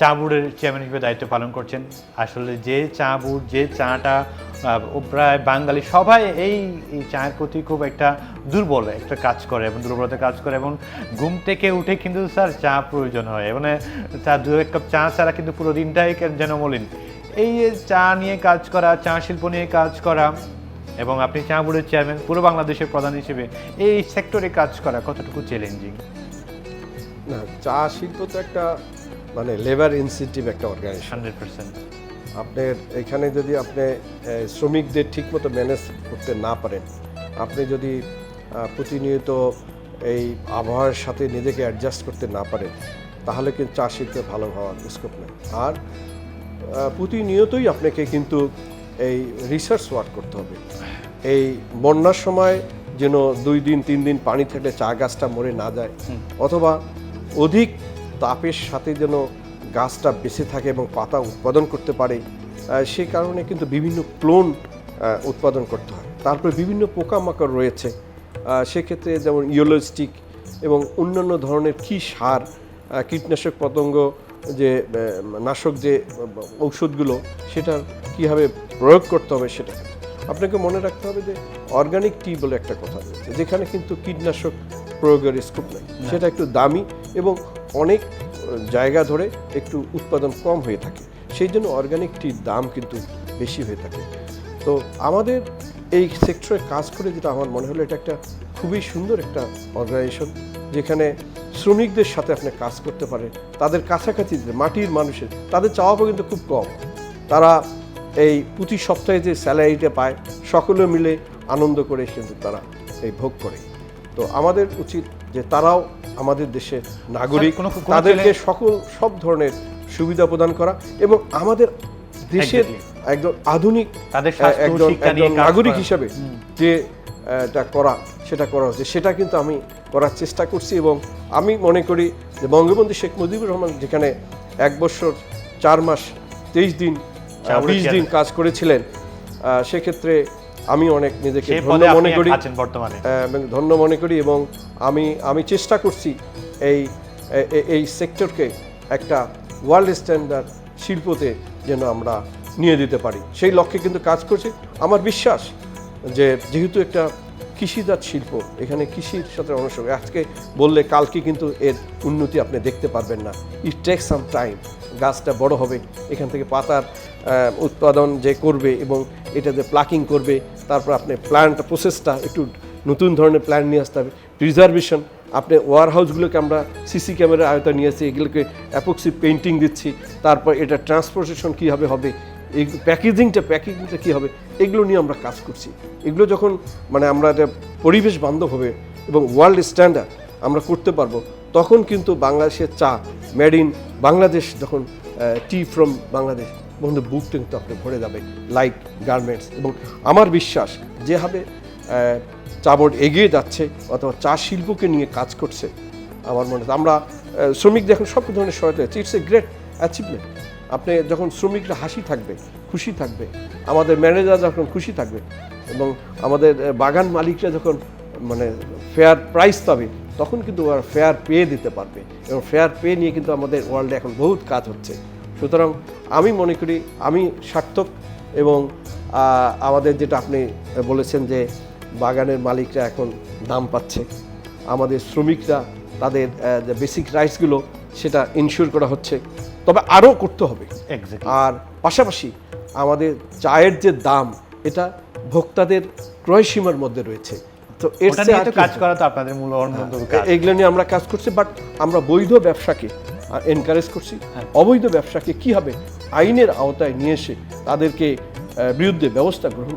চা বোর্ডের চেয়ারম্যান হিসেবে দায়িত্ব পালন করছেন। আসলে যে চা বোর্ড যে চাটা প্রায় বাঙালি সবাই এই চায়ের প্রতি খুব একটা দুর্বল, একটা কাজ করে এবং দুর্বলতা কাজ করে এবং ঘুম থেকে উঠে কিন্তু স্যার চা প্রয়োজন হয়। এবং চা, দু এক কাপ চা ছাড়া কিন্তু পুরো দিনটাই যেন বলেন এই চা নিয়ে কাজ করা, চা শিল্প নিয়ে কাজ করা এবং আপনি চা বোর্ডের চেয়ারম্যান পুরো বাংলাদেশের প্রধান হিসেবে এই সেক্টরে কাজ করা কতটুকু চ্যালেঞ্জিং না চা শিল্প তো একটা মানে লেবার ইনসেন্টিভ একটা অর্গানাইজেশন হান্ড্রেড পার্সেন্ট। আপনার এখানে যদি আপনি শ্রমিকদের ঠিকমতো ম্যানেজ করতে না পারেন আপনি যদি প্রতিনিয়ত এই আবহাওয়ার সাথে নিজেকে অ্যাডজাস্ট করতে না পারেন তাহলে কিন্তু চা শিল্পে ভালো হওয়ার স্কোপ নেই। আর প্রতিনিয়তই আপনাকে কিন্তু এই রিসার্চ ওয়ার্ক করতে হবে। এই বন্যার সময় যেন দুই দিন তিন দিন পানি থাকলে চা গাছটা মরে না যায় অথবা অধিক তাপের সাথে যেন গাছটা বেঁচে থাকে এবং পাতা উৎপাদন করতে পারে সে কারণে কিন্তু বিভিন্ন ক্লোন উৎপাদন করতে হয়। তারপরে বিভিন্ন পোকামাকড় রয়েছে সেক্ষেত্রে যেমন ইয়োলোস্টিক এবং অন্যান্য ধরনের কী সার কীটনাশক পতঙ্গ যে নাশক যে ঔষধগুলো সেটার কীভাবে প্রয়োগ করতে হবে সেটা। আপনাকে মনে রাখতে হবে যে অর্গানিক টি বলে একটা কথা রয়েছে যেখানে কিন্তু কীটনাশক প্রয়োগের স্কোপ নেই। সেটা একটু দামি এবং অনেক জায়গা ধরে একটু উৎপাদন কম হয়ে থাকে। সেই জন্য অর্গানিক টির দাম কিন্তু বেশি হয়ে থাকে। তো আমাদের এই সেক্টরে কাজ করে যেটা আমার মনে হলো, এটা একটা খুবই সুন্দর একটা অর্গানাইজেশন যেখানে শ্রমিকদের সাথে আপনি কাজ করতে পারেন। তাদের কাছাকাছি মাটির মানুষের, তাদের চাওয়া কিন্তু খুব কম। তারা এই প্রতি সপ্তাহে যে স্যালারিটা পায়, সকলে মিলে আনন্দ করে কিন্তু তারা এই ভোগ করে। তো আমাদের উচিত যে তারাও আমাদের দেশের নাগরিক তাদেরকে সকল সব ধরনের সুবিধা প্রদান করা এবং আমাদের দেশের একজন আধুনিক একজন নাগরিক হিসাবে যে এটা করা সেটা করা হচ্ছে। সেটা কিন্তু আমি করার চেষ্টা করছি এবং আমি মনে করি যে বঙ্গবন্ধু শেখ মুজিবুর রহমান যেখানে এক বছর চার মাস তেইশ দিন বিশ দিন কাজ করেছিলেন সেক্ষেত্রে আমি অনেক নিজেকে ধন্য মনে করি আছেন বর্তমানে। এবং ধন্য মনে করি এবং আমি আমি চেষ্টা করছি এই এই সেক্টরকে একটা ওয়ার্ল্ড স্ট্যান্ডার্ড শিল্পতে যেন আমরা নিয়ে দিতে পারি। সেই লক্ষ্যে কিন্তু কাজ করছি। আমার বিশ্বাস যে যেহেতু একটা কৃষিজাত শিল্প এখানে কৃষির সাথে অনুসঙ্গে আজকে বললে কালকে কিন্তু এর উন্নতি আপনি দেখতে পারবেন না। ইট টেক সাম টাইম গাছটা বড় হবে এখান থেকে পাতার উৎপাদন যে করবে এবং এটা যে প্লাকিং করবে তারপর আপনি প্ল্যান্ট প্রসেসটা একটু নতুন ধরনের প্ল্যান নিয়ে আসতে হবে। প্রিজার্ভেশন আপনি ওয়ার হাউসগুলোকে আমরা সিসি ক্যামেরার আয়তা নিয়ে আসছি, এগুলোকে অ্যাপক্সি পেন্টিং দিচ্ছি, তারপর এটা ট্রান্সপোর্টেশন কীভাবে হবে, এই প্যাকেজিংটা প্যাকেজিংটা কী হবে, এগুলো নিয়ে আমরা কাজ করছি। এগুলো যখন মানে আমরা এটা পরিবেশ বান্ধব হবে এবং ওয়ার্ল্ড স্ট্যান্ডার্ড আমরা করতে পারব, তখন কিন্তু বাংলাদেশের চা মেড ইন বাংলাদেশ যখন টি ফ্রম বাংলাদেশ বন্ধু বুকটা কিন্তু আপনি ভরে যাবে লাইট গার্মেন্টস এবং আমার বিশ্বাস যেভাবে চা বোর্ড এগিয়ে যাচ্ছে অথবা চা শিল্পকে নিয়ে কাজ করছে আমার মনে হয় আমরা আহ, শ্রমিকদের এখন সব ধরনের সহায়তা হচ্ছে ইটস এ গ্রেট অ্যাচিভমেন্ট আপনি যখন শ্রমিকরা হাসি থাকবে খুশি থাকবে আমাদের ম্যানেজার যখন খুশি থাকবে এবং আমাদের বাগান মালিকরা যখন মানে ফেয়ার প্রাইস পাবে তখন কিন্তু ওরা ফেয়ার পে দিতে পারবে এবং ফেয়ার পে নিয়ে কিন্তু আমাদের ওয়ার্ল্ডে এখন বহুত কাজ হচ্ছে। সুতরাং আমি মনে করি আমি সার্থক এবং আমাদের যেটা আপনি বলেছেন যে বাগানের মালিকরা এখন দাম পাচ্ছে। আমাদের শ্রমিকরা তাদের যে বেসিক রাইটসগুলো সেটা ইনশিওর করা হচ্ছে। তবে আরও করতে হবে। আর পাশাপাশি আমাদের চায়ের যে দাম এটা ভোক্তাদের ক্রয়সীমার মধ্যে রয়েছে। তো এর কাজ করা তো আপনাদের মূল? কাজ। এগুলো নিয়ে আমরা কাজ করছি বাট আমরা বৈধ ব্যবসাকে এনকারেজ করছি হ্যাঁ। অবৈধ ব্যবসাকে কীভাবে আইনের আওতায় নিয়ে এসে তাদেরকে বিরুদ্ধে ব্যবস্থা গ্রহণ করা